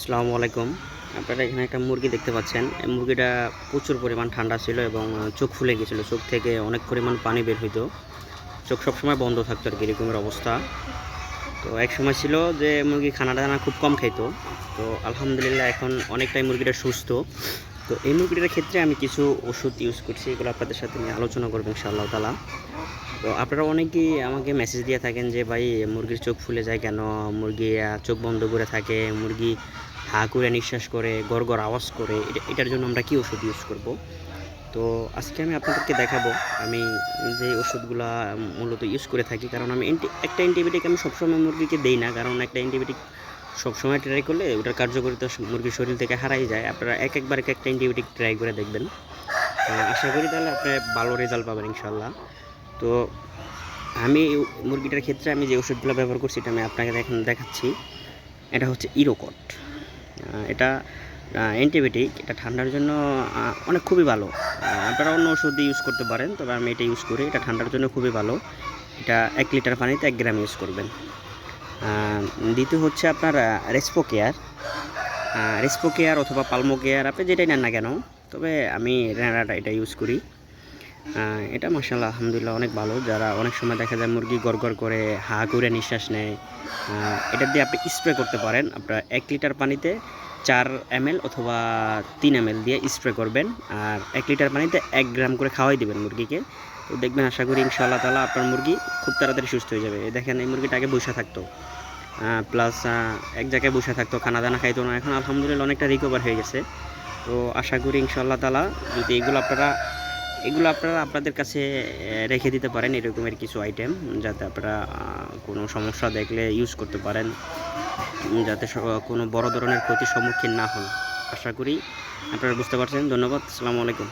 আসসালামু আলাইকুম। আপনারা এখানে একটা মুরগি দেখতে পাচ্ছেন। মুরগিটা প্রচুর পরিমাণ ঠান্ডা ছিল এবং চোখ ফুলে গেছিল চোখ থেকে অনেক পরিমাণ পানি বের হইতো। চোখ সবসময় বন্ধ থাকতো আর কি, এরকমের অবস্থা। তো এক সময় ছিল যে, মুরগি খানা দানা খুব কম খাইতো। তো আলহামদুলিল্লাহ এখন অনেকটাই মুরগিটা সুস্থ। তো এই মুরগিটার ক্ষেত্রে আমি কিছু ওষুধ ইউজ করছি, এগুলো আপনাদের সাথে নিয়ে আলোচনা করব ইনশাআল্লাহ তালা তো আপনারা অনেকেই আমাকে মেসেজ দিয়ে থাকেন যে, ভাই, মুরগির চোখ ফুলে যায় কেন? মুরগি চোখ বন্ধ করে থাকে, মুরগি হা করে নিঃশ্বাস করে, গড় গড় আওয়াজ করে, এটা- এটার জন্য আমরা কি ওষুধ ইউজ করব? তো আজকে আমি আপনাদেরকে দেখাবো, আমি যে ওষুধগুলো মূলত ইউজ করে থাকি, কারণ আমি একটা অ্যান্টিবায়োটিক আমি সবসময় মুরগিকে দেই না, কারণ একটা অ্যান্টিবায়োটিক সবসময় ট্রাই করলে ওটার কার্যকারিতা মুরগির শরীর থেকে হারাই যায়। আপনারা এক একবার এক একটা অ্যান্টিবায়োটিক ট্রাই করে দেখবেন। আশা করি তাহলে আপনি ভালো রেজাল্ট পাবেন ইনশাল্লাহ তো আমি মুরগিটার ক্ষেত্রে আমি যে ওষুধগুলো ব্যবহার করছি এটা আমি আপনাকে এখন দেখাচ্ছি। এটা হচ্ছে ইরোকট। এটা অ্যান্টিবায়োটিক এটা ঠান্ডার জন্য অনেক খুবই ভালো। আপনারা অন্য ওষুধ ইউজ করতে পারেন, তবে আমি এটা ইউজ করি। এটা ঠান্ডার জন্য খুবই ভালো। এটা এক লিটার পানিতে এক গ্রাম ইউজ করবেন। দ্বিতীয় হচ্ছে আপনার রেসপো কেয়ার রেসপো কেয়ার অথবা পালমো কেয়ার আপনি যেটাই নেন না কেন, তবে আমি রেনাটা এটা ইউজ করি। এটা মাসাল্লাহ আলহামদুলিল্লাহ অনেক ভালো। যারা অনেক সময় দেখা যায় মুরগি গড় করে, হা করে নিঃশ্বাস নেয় এটা দিয়ে আপনি স্প্রে করতে পারেন। আপনার এক লিটার পানিতে চার এম অথবা তিন এম দিয়ে স্প্রে করবেন। আর এক লিটার পানিতে এক গ্রাম করে খাওয়াই দেবেন মুরগিকে। তো দেখবেন, আশা করি ইনশাআল্লাহ তালা আপনার মুরগি খুব তাড়াতাড়ি সুস্থ হয়ে যাবে। দেখেন, এই মুরগিটা আগে বসে থাকতো। প্লাস এক জায়গায় বসে থাকতো, খানা দানা খাইতো না। এখন আলহামদুলিল্লাহ অনেকটা রিকভার হয়ে গেছে। তো আশা করি ইনশাআল্লাহ তালা যদি এগুলো আপনারা এগুলো আপনারা আপনাদের কাছে রেখে দিতে পারেন এরকমের কিছু আইটেম যাতে আপনারা কোনো সমস্যা দেখলে ইউজ করতে পারেন, যাতে কোনো বড় ধরনের ক্ষতির সম্মুখীন না হন। আশা করি আপনারা বুঝতে পারছেন। ধন্যবাদ। আসসালামু আলাইকুম।